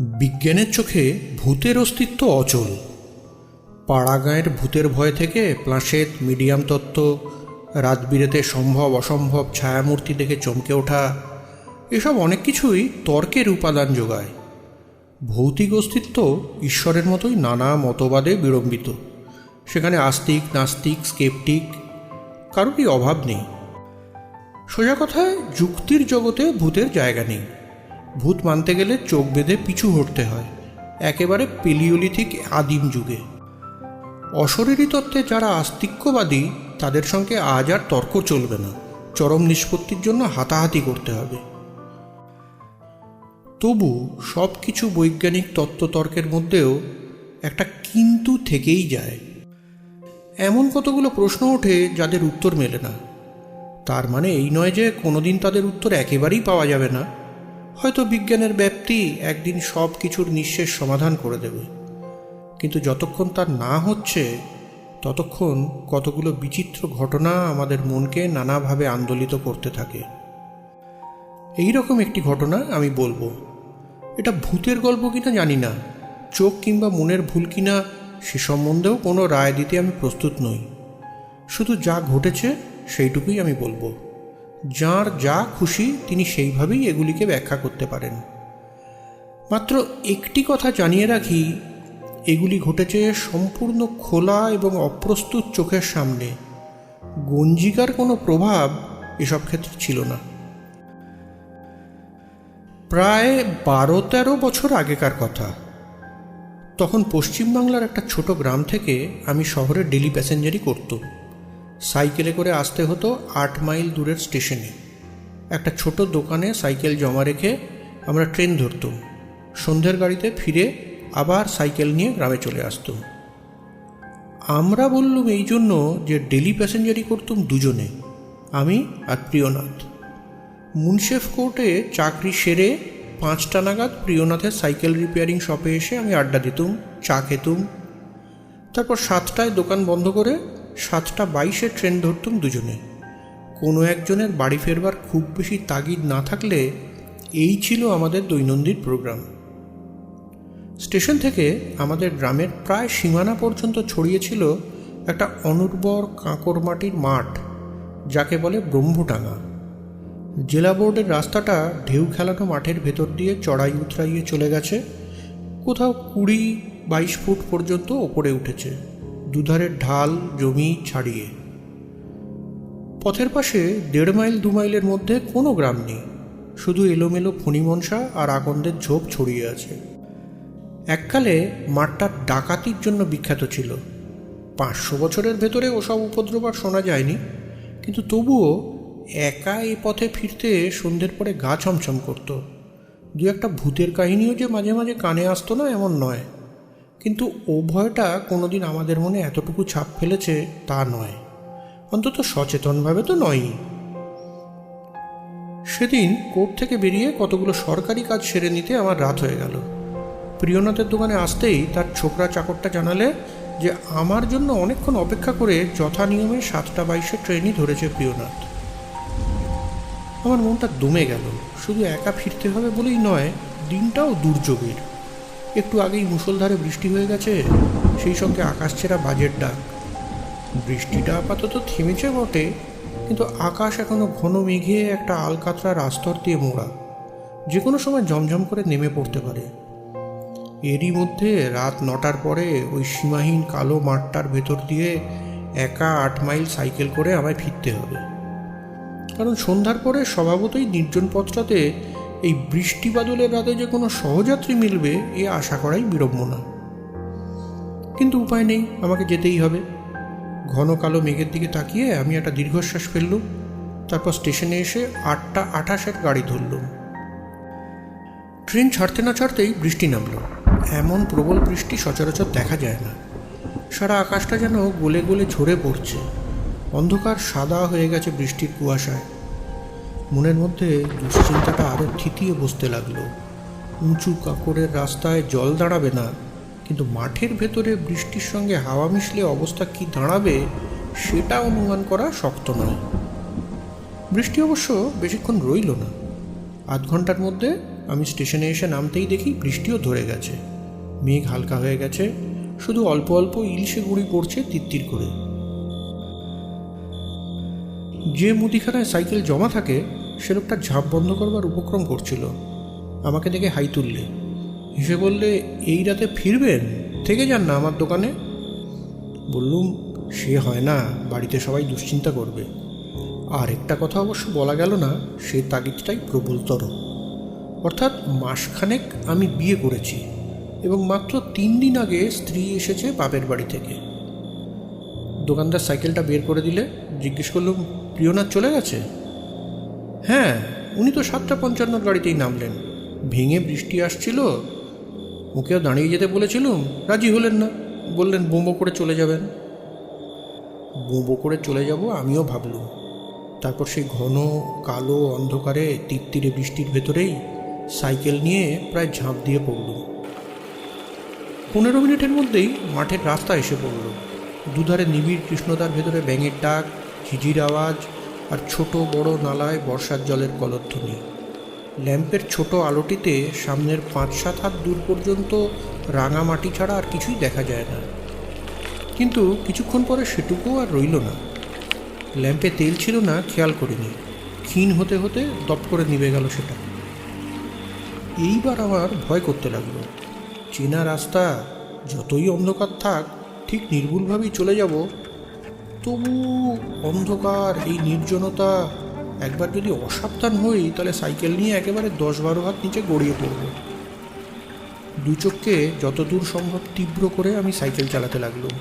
বিজ্ঞানের চোখে ভূতের অস্তিত্ব অচল। পাড়াগাঁয়ের ভূতের ভয় থেকে প্লাসেত মিডিয়াম তত্ত্ব রাত বিরেতে সম্ভব, অসম্ভব ছায়ামূর্তি দেখে চমকে ওঠা, এসব অনেক কিছুই তর্কের উপাদান যোগায়। ভৌতিক অস্তিত্ব ঈশ্বরের মতোই নানা মতবাদে বিড়ম্বিত। সেখানে আস্তিক, নাস্তিক, স্কেপটিক, কারোরই অভাব নেই। সোজা কথায়, যুক্তির জগতে ভূতের জায়গা নেই। ভূত মানতে গেলে চোখ বেঁধে পিছু হটতে হয়। একেবারে পেলিওলিথিক আদিম যুগে। অশরীরী তত্ত্বে যারা আস্তিক্যবাদী, তাদের সঙ্গে আজ আর তর্ক চলবে না। চরম নিষ্পত্তির জন্য হাতাহাতি করতে হবে। তবু সব কিছু বৈজ্ঞানিক তত্ত্বতর্কের মধ্যেও একটা কিন্তু থেকেই যায়। এমন কতগুলো প্রশ্ন ওঠে যাদের উত্তর মেলে না। তার মানে এই নয় যে কোনোদিন তাদের উত্তর একেবারেই পাওয়া যাবে না। হয়তো বিজ্ঞানের ব্যাপ্তি একদিন সব কিছুর নিঃশেষ সমাধান করে দেবে। কিন্তু যতক্ষণ তার না হচ্ছে, ততক্ষণ কতগুলো বিচিত্র ঘটনা আমাদের মনকে নানাভাবে আন্দোলিত করতে থাকে। এই রকম একটি ঘটনা আমি বলব। এটা ভূতের গল্প কিনা জানি না। চোখ কিংবা মনের ভুল কিনা সে সম্বন্ধেও কোনো রায় দিতে আমি প্রস্তুত নই। শুধু যা ঘটেছে সেইটুকুই আমি বলব। যার যা খুশি তিনি সেইভাবেই এগুলিকে ব্যাখ্যা করতে পারেন। মাত্র একটি কথা জানিয়ে রাখি, এগুলি ঘটেছে সম্পূর্ণ খোলা এবং অপ্রস্তুত চোখের সামনে। গঞ্জিকার কোনো প্রভাব এসব ক্ষেত্রে ছিল না। প্রায় বারো তেরো বছর আগেকার কথা। তখন পশ্চিমবাংলার একটা ছোট গ্রাম থেকে আমি শহরে ডেলি প্যাসেঞ্জারই করতাম সাইকেলে করে আসতে হতো আট মাইল দূরের স্টেশনে। একটা ছোট দোকানে সাইকেল জমা রেখে আমরা ট্রেন ধরতাম। সন্ধ্যের গাড়িতে ফিরে আবার সাইকেল নিয়ে গ্রামে চলে আসতাম। আমরা বললুম এই জন্য যে ডেলি প্যাসেঞ্জারি করতুম দুজনে, আমি আর প্রিয়নাথ। মুন্সেফ কোর্টে চাকরি সেরে পাঁচটা নাগাদ প্রিয়নাথের সাইকেল রিপেয়ারিং শপে এসে আমি আড্ডা দিতুম, চা খেতুম। তারপর সাতটায় দোকান বন্ধ করে সাতটা বাইশে ট্রেন ধরতুম দুজনে। কোনো একজনের বাড়ি ফেরবার খুব বেশি তাগিদ না থাকলে এই ছিল আমাদের দৈনন্দিন প্রোগ্রাম। স্টেশন থেকে আমাদের গ্রামের প্রায় সীমানা পর্যন্ত ছড়িয়েছিল একটা অনুর্বর কাঁকর মাটির মাঠ, যাকে বলে ব্রহ্মটাঙ্গা জেলা বোর্ডের রাস্তাটা ঢেউ খেলানো মাঠের ভেতর দিয়ে চড়াই উতরাইয়ে চলে গেছে, কোথাও কুড়ি বাইশ ফুট পর্যন্ত ওপরে উঠেছে। দুধারের ঢাল, জমি ছাড়িয়ে। পথের পাশে দেড় মাইল, দু মাইলের মধ্যে কোনো গ্রাম নেই। শুধু এলোমেলো ফণিমনসা আর আকন্দের ঝোপ ছড়িয়ে আছে। এককালে মাঠটা ডাকাতির জন্য বিখ্যাত ছিল। পাঁচশো বছরের ভেতরে ওসব উপদ্রব আর শোনা যায়নি। কিন্তু তবুও একা এই পথে ফিরতে সন্ধ্যের পরে গা ছমছম করত। দু একটা ভূতের কাহিনীও যে মাঝে মাঝে কানে আসতো না, এমন নয়। কিন্তু ও ভয়টা কোনোদিন আমাদের মনে এতটুকু ছাপ ফেলেছে তা নয়। অন্তত সচেতনভাবে তো নয়ই। সেদিন কোর্ট থেকে বেরিয়ে কতগুলো সরকারি কাজ সেরে নিতে আমার রাত হয়ে গেল। প্রিয়নাথের দোকানে আসতেই তার ছোকরা চাকরটা জানালে যে আমার জন্য অনেকক্ষণ অপেক্ষা করে যথা নিয়মে সাতটা বাইশে ট্রেনই ধরেছে প্রিয়নাথ। আমার মনটা দমে গেল। শুধু একা ফিরতে হবে বলেই নয়, দিনটাও দুর্যোগের। একটু আগেই মুষলধারে বৃষ্টি হয়ে গেছে, সেই সঙ্গে আকাশ ছেঁড়া বাজের ডাক। বৃষ্টিটা আপাতত থেমেছে বটে, কিন্তু আকাশ এখনও ঘন মেঘে একটা আলকাতরার আস্তর দিয়ে মোড়া যে কোনো সময় ঝমঝম করে নেমে পড়তে পারে। এরই মধ্যে রাত নটার পরে ওই সীমাহীন কালো মাঠটার ভেতর দিয়ে একা আট মাইল সাইকেল করে আমায় ফিরতে হবে। কারণ সন্ধ্যার পরে স্বভাবতই নির্জন পথটাতে এই বৃষ্টি বাদলের রাতে যে কোনো সহযাত্রী মিলবে, এ আশা করাই বিড়ম্বনা। কিন্তু উপায় নেই, আমাকে যেতেই হবে। ঘন কালো মেঘের দিকে তাকিয়ে আমি একটা দীর্ঘশ্বাস ফেললুম, তারপর স্টেশনে এসে আটটা আঠাশের গাড়ি ধরলুম। ট্রেন ছাড়তে না ছাড়তেই বৃষ্টি নামলো। এমন প্রবল বৃষ্টি সচরাচর দেখা যায় না। সারা আকাশটা যেন গলে গলে ঝরে পড়ছে। অন্ধকার সাদা হয়ে গেছে বৃষ্টির কুয়াশায়। মনের মধ্যে দুশ্চিন্তাটা আরও থিতিয়ে বসতে লাগল। উঁচু কাকড়ের রাস্তায় জল দাঁড়াবে না, কিন্তু মাঠের ভেতরে বৃষ্টির সঙ্গে হাওয়া মিশলে অবস্থা কি দাঁড়াবে সেটা অনুমান করা শক্ত নয়। বৃষ্টি অবশ্য বেশিক্ষণ রইল না। আধ ঘণ্টার মধ্যে আমি স্টেশনে এসে নামতেই দেখি বৃষ্টিও ধরে গেছে। মেঘ হালকা হয়ে গেছে, শুধু অল্প অল্প ইলিশে গুঁড়ি পড়ছে তিত্তির করে। যে মুদিখানায় সাইকেল জমা থাকে সে লোকটা ঝাঁপ বন্ধ করবার উপক্রম করছিল। আমাকে দেখে হাই তুললে। হেসে বললে, এই রাতে ফিরবেন? থেকে যান না আমার দোকানে? বললুম, সে হয় না, বাড়িতে সবাই দুশ্চিন্তা করবে। আর একটা কথা অবশ্য বলা গেল না, সে তাগিদটাই প্রবলতর। অর্থাৎ মাসখানেক আমি বিয়ে করেছি এবং মাত্র তিন দিন আগে স্ত্রী এসেছে বাপের বাড়ি থেকে। দোকানদার সাইকেলটা বের করে দিলে জিজ্ঞেস করলুম, প্রিয়নাথ চলে গেছে? হ্যাঁ উনি তো সাতটা পঞ্চান্নর গাড়িতেই নামলেন। ভেঙে বৃষ্টি আসছিল। ওকেও দাঁড়িয়ে যেতে বলেছিলুম। রাজি হলেন না। বললেন বোঁবো করে চলে যাবেন। বোঁবো করে চলে যাব? আমিও ভাবলুম। তারপর সেই ঘন, কালো অন্ধকারে তীর বৃষ্টির ভেতরেই সাইকেল নিয়ে প্রায় ঝাঁপ দিয়ে পড়লুম। পনেরো মিনিটের মধ্যেই মাঠের রাস্তা এসে পড়ল। দুধারে নিবিড় কৃষ্ণদার ভেতরে ব্যাঙের ডাক, ঝিঝির আওয়াজ আর ছোট বড় নালায় বর্ষার জলের কলধ্বনি ল্যাম্পের ছোট আলোটিতে সামনের পাঁচ, সাত হাত দূর পর্যন্ত রাঙা মাটি ছাড়া আর কিছুই দেখা যায় না। কিন্তু কিছুক্ষণ পরে সেটুকুও আর রইল না। ল্যাম্পে তেল ছিল না, খেয়াল করিনি। ক্ষীণ হতে হতে দপ করে নিভে গেল সেটা। এইবার আমার ভয় করতে লাগল। চেনা রাস্তা, যতই অন্ধকার থাক, ঠিক নির্ভুলভাবেই চলে যাব তবু অন্ধকার, এই নির্জনতা, একবার যদি অসাবধান হই, তাহলে সাইকেল নিয়ে একেবারে দশ বারো হাত নিচে গড়িয়ে পড়ব। দু চোখকে যত দূর সম্ভব তীব্র করে আমি সাইকেল চালাতে লাগলাম।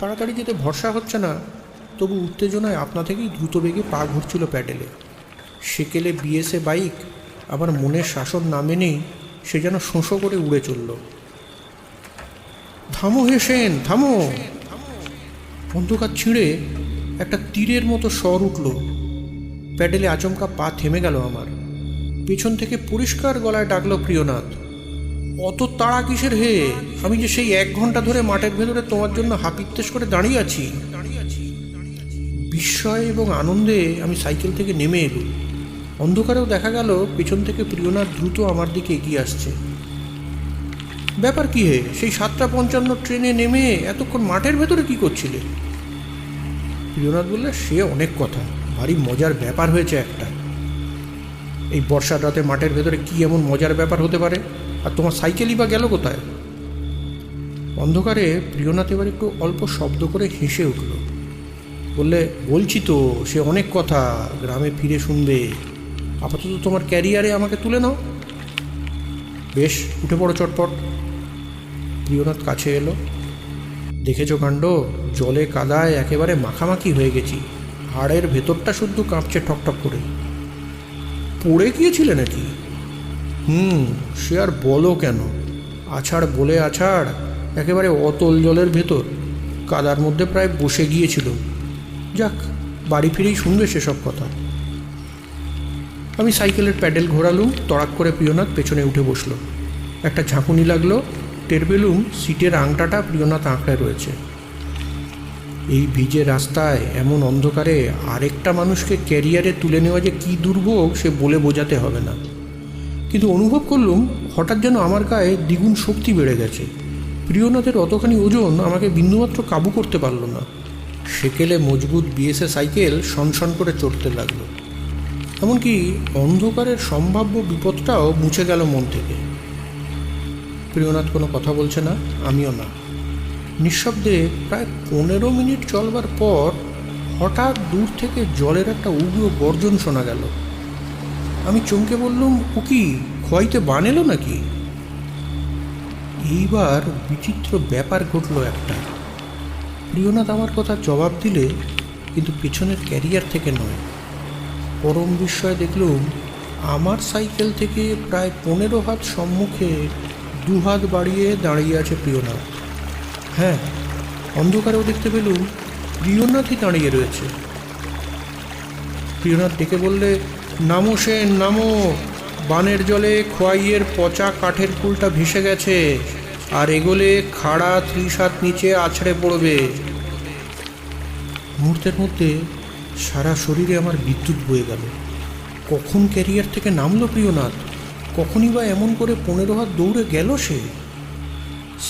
তাড়াতাড়ি যেতে ভরসা হচ্ছে না, তবু উত্তেজনায় আপনা থেকেই দ্রুত বেগে পা ঘুরছিল প্যাডেলে। সেকেলে বিএসএ বাইক আমার মনের শাসন না মেনেই সে যেন শোঁসো করে উড়ে চলল। থামো হেসেন, থামো! অন্ধকার ছিঁড়ে একটা তীরের মতো স্বর উঠল। প্যাডেলে আচমকা পা থেমে গেল আমার। পেছন থেকে পরিষ্কার গলায় ডাকলো প্রিয়নাথ, অত তাড়া কিসের হে? আমি যে সেই এক ঘণ্টা ধরে মাঠের ভেতরে তোমার জন্য হাপিত্তেশ করে দাঁড়িয়ে আছি। বিস্ময় এবং আনন্দে আমি সাইকেল থেকে নেমে এলুম। অন্ধকারেও দেখা গেল পেছন থেকে প্রিয়নাথ দ্রুত আমার দিকে এগিয়ে আসছে। ব্যাপার কি হে? সেই সাতটা পঞ্চান্ন ট্রেনে নেমে এতক্ষণ মাঠের ভেতরে কি করছিলে? প্রিয়নাথ বললে, সে অনেক কথা। ভারী মজার ব্যাপার হয়েছে একটা। এই বর্ষার রাতে মাঠের ভেতরে কি এমন মজার ব্যাপার হতে পারে? আর তোমার সাইকেলই বা গেল কোথায়? অন্ধকারে প্রিয়নাথ এবার একটু অল্প শব্দ করে হেসে উঠল। বললে, বলছি তো, সে অনেক কথা। গ্রামে ফিরে শুনবে। আপাতত তোমার ক্যারিয়ারে আমাকে তুলে নাও। বেশ, উঠে পড়ো চটপট। প্রিয়নাথ কাছে এলো। দেখেছ কাণ্ড? জলে কাদায় একেবারে মাখামাখি হয়ে গেছি। হাড়ের ভেতরটা শুদ্ধ কাঁপছে ঠকঠক করে। পড়ে গিয়েছিলে নাকি? হুম, সে আর বলো কেন? আছাড় বলে আছাড়, একেবারে অতল জলের ভেতর। কাদার মধ্যে প্রায় বসে গিয়েছিল। যাক, বাড়ি ফিরেই শুনবে সেসব কথা। আমি সাইকেলের প্যাডেল ঘোরালুম তড়াক করে প্রিয়নাথ পেছনে উঠে বসল। একটা ঝাঁকুনি লাগল টের পেলুম সিটের আংটাটা প্রিয়নাথ আঁকড়ে রয়েছে। এই ভিজে রাস্তায় এমন অন্ধকারে আরেকটা মানুষকে ক্যারিয়ারে তুলে নেওয়া যে কী দুর্ভোগ, সে বলে বোঝাতে হবে না। কিন্তু অনুভব করলুম, হঠাৎ যেন আমার গায়ে দ্বিগুণ শক্তি বেড়ে গেছে। প্রিয়নাথের অতখানি ওজন আমাকে বিন্দুমাত্র কাবু করতে পারল না। সেকেলে মজবুত বিএসএ সাইকেল সনসন করে চড়তে লাগল। এমনকি অন্ধকারের সম্ভাব্য বিপদটাও মুছে গেল মন থেকে। প্রিয়নাথ কোনো কথা বলছে না, আমিও না। নিঃশব্দে প্রায় পনেরো মিনিট চলবার পর হঠাৎ দূর থেকে জলের একটা উগ্র গর্জন শোনা গেল। আমি চমকে বললুম, ও কি খোয়াইতে বান এলো নাকি? এইবার বিচিত্র ব্যাপার ঘটলো একটা। প্রিয়নাথ আমার কথা জবাব দিলে কিন্তু পেছনের ক্যারিয়ার থেকে নয়। পরম বিস্ময়ে দেখলুম, আমার সাইকেল থেকে প্রায় পনেরো হাত সম্মুখে দু হাত বাড়িয়ে দাঁড়িয়ে আছে প্রিয়নাথ হ্যাঁ অন্ধকারেও দেখতে পেলুম প্রিয়নাথই দাঁড়িয়ে রয়েছে। প্রিয়নাথ ডেকে বললে, নামো সে নামো। বানের জলে খোয়াইয়ের পচা কাঠের কুলটা ভেসে গেছে, আর এগোলে খাড়া ত্রিশ হাত নিচে আছড়ে পড়বে। মুহূর্তের মধ্যে সারা শরীরে আমার বিদ্যুৎ বয়ে গেল। কখন ক্যারিয়ার থেকে নামলো প্রিয়নাথ? কখনই বা এমন করে পনেরো হাত দৌড়ে গেল সে?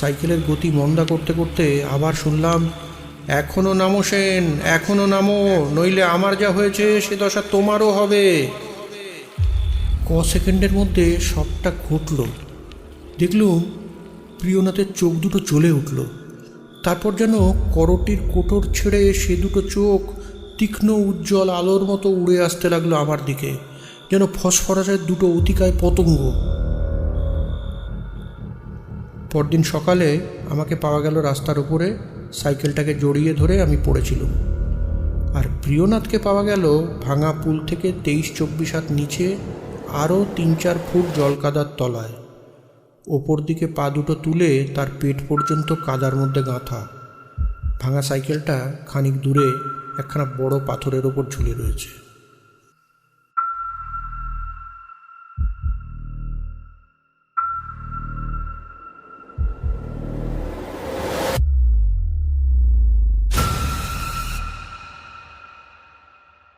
সাইকেলের গতি মন্দা করতে করতে আবার শুনলাম, এখনও নামো সেন, এখনও নামো, নইলে আমার যা হয়েছে সে দশা তোমারও হবে। ক সেকেন্ডের মধ্যে সবটা ঘটল। দেখলুম প্রিয়নাথের চোখ দুটো চলে উঠল। তারপর যেন করটির কোটর ছেড়ে সে দুটো চোখ তীক্ষ্ণ উজ্জ্বল আলোর মতো উড়ে আসতে লাগল আমার দিকে। যেন ফসফরাসের দুটো অতিকায় পতঙ্গ। পরদিন সকালে আমাকে পাওয়া গেল রাস্তার উপরে সাইকেলটাকে জড়িয়ে ধরে আমি পড়েছিলাম। আর প্রিয়নাথকে পাওয়া গেল ভাঙা পুল থেকে তেইশ চব্বিশ হাত নিচে আরও তিন চার ফুট জল কাদার তলায়। ওপর দিকে পা দুটো তুলে তার পেট পর্যন্ত কাদার মধ্যে গাঁথা। ভাঙা সাইকেলটা খানিক দূরে একখানা বড় পাথরের ওপর ঝুলে রয়েছে।